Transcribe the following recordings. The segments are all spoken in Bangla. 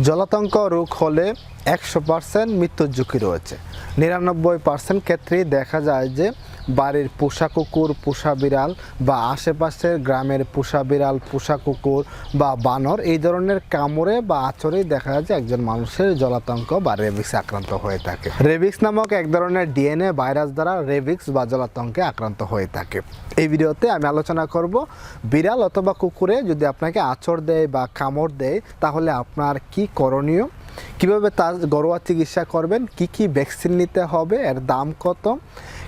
জলাতঙ্ক রোগ হলে একশো পার্সেন্ট মৃত্যুর ঝুঁকি রয়েছে। নিরানব্বই পার্সেন্ট ক্ষেত্রেই দেখা যায় যে বাড়ির পোষা কুকুর, পোষা বিড়াল বা আশেপাশের গ্রামের পোষা বিড়াল, পোষা কুকুর বা বানর, এই ধরনের কামড়ে বা আচরেই দেখা যায় একজন মানুষের জলাতঙ্ক বা রেবিক্স আক্রান্ত হয়ে থাকে। রেবিক্স নামক এক ধরনের ডিএনএ ভাইরাস দ্বারা রেবিক্স বা জলাতঙ্কে আক্রান্ত হয়ে থাকে। এই ভিডিওতে আমি আলোচনা করব বিড়াল অথবা কুকুরে যদি আপনাকে আচর দেয় বা কামড় দেয়, তাহলে আপনার কি করণীয়? কীভাবে তার ঘরোয়া চিকিৎসা করবেন? কি কি ভ্যাকসিন নিতে হবে? এর দাম কত?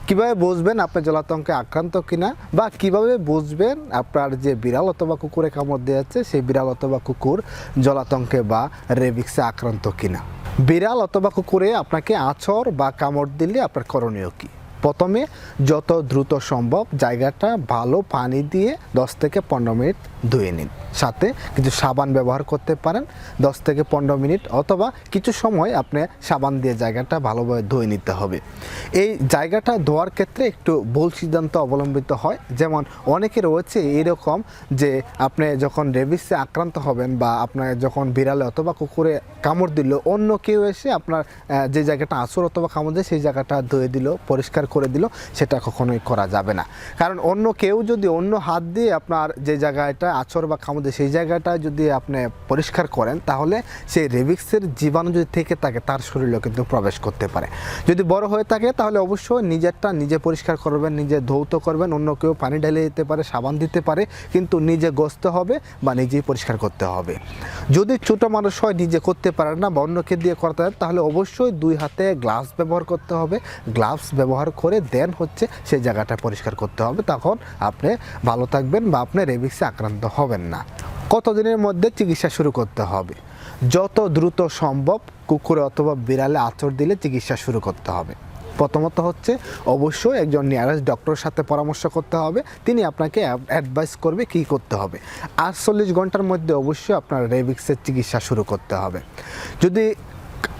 কীভাবে বুঝবেন আপনি জলাতঙ্কে আক্রান্ত কিনা বা কীভাবে বুঝবেন আপনার যে বিড়াল অথবা কুকুরে কামড় দিয়েছে, সেই বিড়াল অথবা কুকুর জলাতঙ্কে বা রেবিক্সে আক্রান্ত কিনা? বিড়াল অথবা কুকুরে আপনাকে আছর বা কামড় দিলে আপনার করণীয় কী? প্রথমে যত দ্রুত সম্ভব জায়গাটা ভালো পানি দিয়ে দশ থেকে পনেরো মিনিট ধুয়ে নিন। সাথে কিছু সাবান ব্যবহার করতে পারেন, দশ থেকে পনেরো মিনিট অথবা কিছু সময় আপনি সাবান দিয়ে জায়গাটা ভালোভাবে ধুয়ে নিতে হবে। এই জায়গাটা ধোয়ার ক্ষেত্রে একটু ভুল সিদ্ধান্ত অবলম্বিত হয়। যেমন অনেকে রয়েছে এরকম যে আপনি যখন রেবিসে আক্রান্ত হবেন বা আপনার যখন বিড়ালে অথবা কুকুরে কামড় দিল, অন্য কেউ এসে আপনার যে জায়গাটা আসর অথবা কামড় দেয় সেই জায়গাটা ধুয়ে দিল, পরিষ্কার করে দিল, সেটা কখনোই করা যাবে না। কারণ অন্য কেউ যদি অন্য হাত দিয়ে আপনার যে জায়গাটা আচর বা কামড় দেয় সেই জায়গাটা যদি আপনি পরিষ্কার করেন, তাহলে সেই রেবিক্সের জীবাণু যদি থেকে থাকে, তার শরীরেও কিন্তু প্রবেশ করতে পারে। যদি বড় হয়ে থাকে, তাহলে অবশ্যই নিজেরটা নিজে পরিষ্কার করবেন, নিজে ধৌত করবেন, অন্য কেউ পানি ঢেলে দিতে পারে, সাবান দিতে পারে, কিন্তু নিজে গসতে হবে বা নিজেই পরিষ্কার করতে হবে। যদি ছোটো মানুষ হয়, নিজে করতে পারে না বা অন্যকে দিয়ে করতে হয় তাহলে অবশ্যই দুই হাতে গ্লাভস ব্যবহার করতে হবে। গ্লাভস ব্যবহার করে দেন হচ্ছে সেই জায়গাটা পরিষ্কার করতে হবে। তখন আপনি ভালো থাকবেন বা আপনি রেবিক্সে আক্রান্ত হবেন না। কতদিনের মধ্যে চিকিৎসা শুরু করতে হবে? যত দ্রুত সম্ভব কুকুরে অথবা বিড়ালে আচর দিলে চিকিৎসা শুরু করতে হবে। প্রথমত হচ্ছে অবশ্যই একজন নিয়ারেস্ট ডক্টরের সাথে পরামর্শ করতে হবে। তিনি আপনাকে অ্যাডভাইস করবে কি করতে হবে। আটচল্লিশ ঘণ্টার মধ্যে অবশ্যই আপনার রেবিক্সের চিকিৎসা শুরু করতে হবে। যদি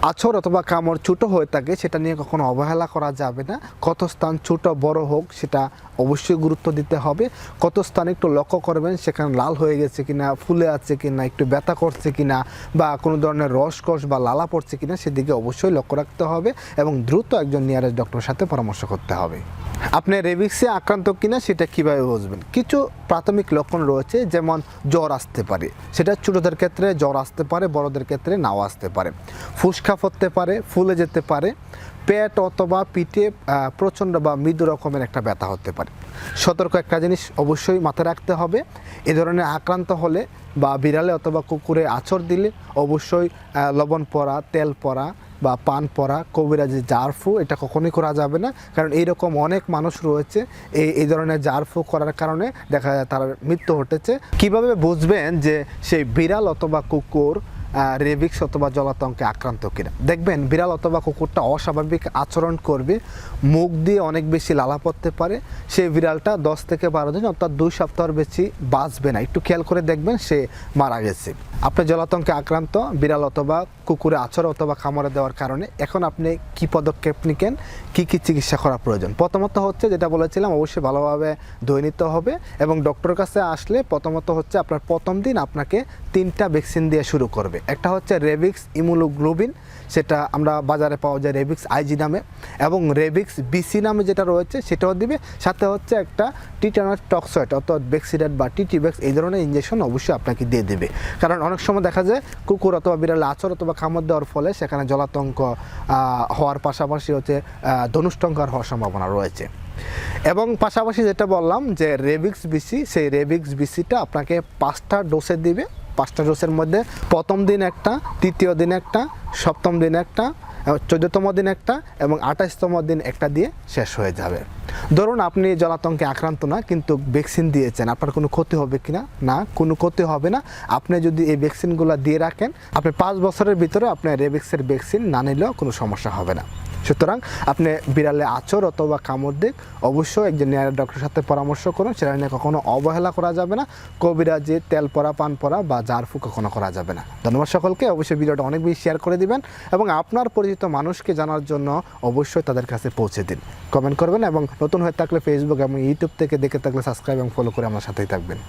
আছর অথবা কামড় ছোটো হয়ে থাকে, সেটা নিয়ে কখনো অবহেলা করা যাবে না। কত স্থান ছোটো, বড় হোক, সেটা অবশ্যই গুরুত্ব দিতে হবে। কত স্থান একটু লক্ষ্য করবেন, সেখানে লাল হয়ে গেছে কিনা, ফুলে আছে কিনা, একটু ব্যথা করছে কিনা, বা কোনো ধরনের রসকস বা লালা পড়ছে কিনা, সেদিকে অবশ্যই লক্ষ্য রাখতে হবে এবং দ্রুত একজন নিয়ারেস্ট ডক্টরের সাথে পরামর্শ করতে হবে। আপনি রেবিক্সে আক্রান্ত কিনা সেটা কীভাবে বুঝবেন? কিছু প্রাথমিক লক্ষণ রয়েছে, যেমন জ্বর আসতে পারে। সেটা ছোটোদের ক্ষেত্রে জ্বর আসতে পারে, বড়দের ক্ষেত্রে নাও আসতে পারে। ফুসকা পড়তে পারে, ফুলে যেতে পারে। পেট অথবা পিঠে প্রচণ্ড বা মৃদু রকমের একটা ব্যথা হতে পারে। সতর্ক একটা জিনিস অবশ্যই মাথায় রাখতে হবে। এ ধরনের আক্রান্ত হলে বা বিড়ালে অথবা কুকুরে আচর দিলে অবশ্যই লবণ পরা তেল পরা বা পান পরা কবিরাজি জারফু, এটা কখনোই করা যাবে না। কারণ এইরকম অনেক মানুষ রয়েছে, এই এই ধরনের জারফু করার কারণে দেখা যায় তার মৃত্যু ঘটেছে। কীভাবে বুঝবেন যে সেই বিড়াল অথবা কুকুর রেবিক্স অথবা জলাতঙ্কে আক্রান্ত কিনা। দেখবেন বিড়াল অথবা কুকুরটা অস্বাভাবিক আচরণ করবে, মুখ দিয়ে অনেক বেশি লালা পড়তে পারে, সেই বিড়ালটা দশ থেকে বারো দিন অর্থাৎ দুই সপ্তাহের বেশি বাঁচবে না। একটু খেয়াল করে দেখবেন সে মারা গেছে। আপনি জলাতঙ্কে আক্রান্ত, বিড়াল অথবা কুকুরে আচর অথবা খামারে দেওয়ার কারণে এখন আপনি কি পদক্ষেপ নিকেন, কি কি চিকিৎসা করা প্রয়োজন? প্রথমত হচ্ছে যেটা বলেছিলাম, অবশ্যই ভালোভাবে ধুয়ে নিতে হবে এবং ডক্টরের কাছে আসলে প্রথমত হচ্ছে আপনার প্রথম দিন আপনাকে তিনটা ভ্যাকসিন দিয়ে শুরু করবে। একটা হচ্ছে রেবিক্স ইমুলোগ্লোবিন সেটা আমরা বাজারে পাওয়া যায় রেবিক্স আইজি নামে, এবং রেবিক্স বিসি নামে যেটা রয়েছে সেটাও দিবে। সাথে হচ্ছে একটা টিটানাস টক্সয়েড অর্থাৎ বেক্সিডেট বা টিটিব্যাক্স এই ধরনের ইঞ্জেকশন অবশ্যই আপনাকে দিয়ে দেবে। কারণ অনেক সময় দেখা যায় কুকুর অথবা বিড়াল আচর অথবা কামড় দেওয়ার ফলে সেখানে জলাতঙ্ক হওয়ার পাশাপাশি হচ্ছে ধনুষ্টঙ্কার হওয়ার সম্ভাবনা রয়েছে। এবং পাশাপাশি যেটা বললাম যে রেবিক্স বিসি সেই রেবিক্স বিসিটা আপনাকে পাঁচটা ডোসে দিবে। পাঁচটা ডোসের মধ্যে প্রথম দিন একটা, তৃতীয় দিন একটা, সপ্তম দিন একটা চোদ্দতম দিন একটা, এবং আঠাশতম দিন একটা দিয়ে শেষ হয়ে যাবে। ধরুন আপনি জলাতঙ্কে আক্রান্ত না, কিন্তু ভ্যাকসিন দিয়েছেন, আপনার কোনো ক্ষতি হবে কি না না, কোনো ক্ষতি হবে না। আপনি যদি এই ভ্যাকসিনগুলো দিয়ে রাখেন, আপনি পাঁচ বছরের ভিতরে আপনার রেবিক্সের ভ্যাকসিন না নিলেও কোনো সমস্যা হবে না। সুতরাং আপনি বিড়ালে আচর অথবা কামড় দিক অবশ্যই একজন নিয়ার ডক্টরের সাথে পরামর্শ করুন, সেটা নিয়ে কখনো অবহেলা করা যাবে না। কবিরাজি তেল পরা, পান পরা বা জারফু কখনো করা যাবে না। ধন্যবাদ সকলকে, অবশ্যই ভিডিওটা অনেক বেশি শেয়ার করে দিবেন এবং আপনার পরিচিত মানুষকে জানার জন্য অবশ্যই তাদের কাছে পৌঁছে দিন। কমেন্ট করবেন এবং নতুন হয়ে থাকলে ফেসবুক এবং ইউটিউব থেকে দেখে থাকলে সাবস্ক্রাইব এবং ফলো করে আমার সাথেই থাকবেন।